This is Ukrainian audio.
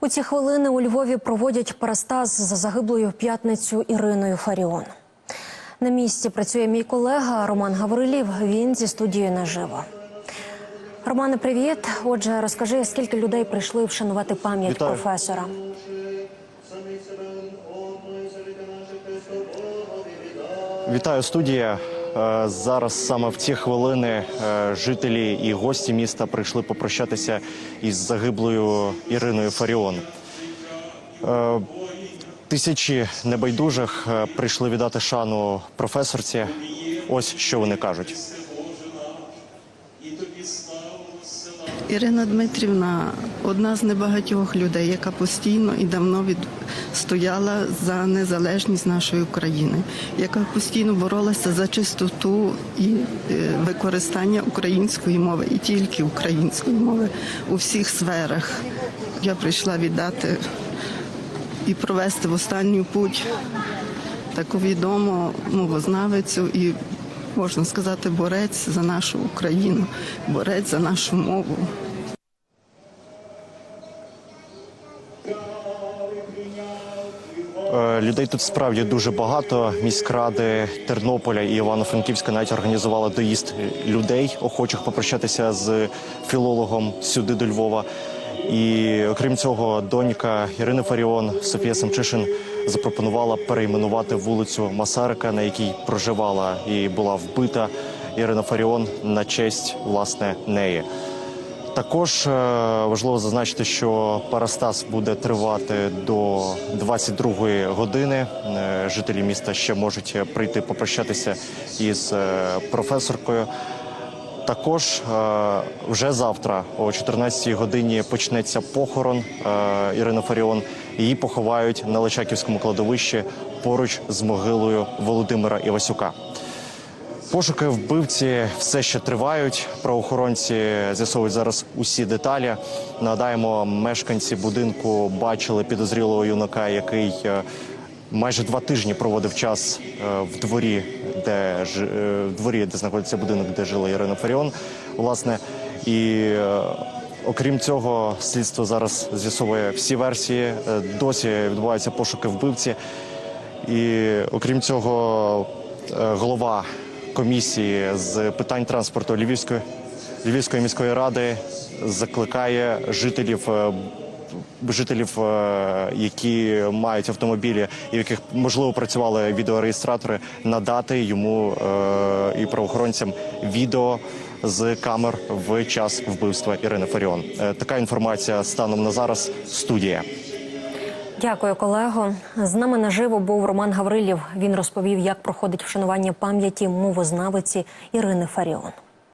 У ці хвилини у Львові проводять парастаз за загиблою в п'ятницю Іриною Фаріон. На місці працює мій колега Роман Гаврилів. Він зі студією наживо. Романе, привіт. Отже, розкажи, скільки людей прийшли вшанувати пам'ять Вітаю. професора. Вітаю студія. Е, Зараз саме в ці хвилини е, жителі і гості міста прийшли попрощатися із загиблою Іриною Фаріон. Е, Тисячі небайдужих прийшли віддати шану професорці. Ось що вони кажуть. Ірина Дмитрівна одна з небагатьох людей, яка постійно і давно від стояла за незалежність нашої України, яка постійно боролася за чистоту і е, використання української мови, і тільки української мови у всіх сферах. Я прийшла віддати і провести в останню путь таку відому мовознавицю і. Можна сказати, борець за нашу Україну, борець за нашу мову. Людей тут справді дуже багато. Міськради Тернополя і Івано-Франківська навіть організували доїзд людей, охочих попрощатися з філологом сюди до Львова. І окрім цього, донька Ірини Фаріон Софія Семчишин запропонувала перейменувати вулицю Масарика, на якій проживала і була вбита Ірина Фаріон на честь власне неї. Також е, важливо зазначити, що парастас буде тривати до 22-ї години. Е, Жителі міста ще можуть прийти попрощатися із е, професоркою. Також вже завтра о 14-й годині почнеться похорон Ірини Фаріон. Її поховають на Личаківському кладовищі поруч з могилою Володимира Івасюка. Пошуки вбивці все ще тривають. Правоохоронці з'ясовують зараз усі деталі. Нагадаємо, мешканці будинку бачили підозрілого юнака, який е, майже два тижні проводив час е, в дворі, де е, в дворі, де знаходиться будинок, де жила Ірина Фаріон. Власне, і окрім цього, слідство зараз з'ясовує всі версії. Досі відбуваються пошуки вбивці. І окрім цього, голова комісії з питань транспорту Львівської, Львівської міської ради закликає жителів. е, Жителів, е, які мають автомобілі і в яких можливо працювали відеореєстратори, надати йому е, і правоохоронцям відео з камер в час вбивства Ірини Фаріон. Е, Така інформація станом на зараз. Студія. Дякую, колего. З нами наживо був Роман Гаврилів. Він розповів, як проходить вшанування пам'яті мовознавиці Ірини Фаріон.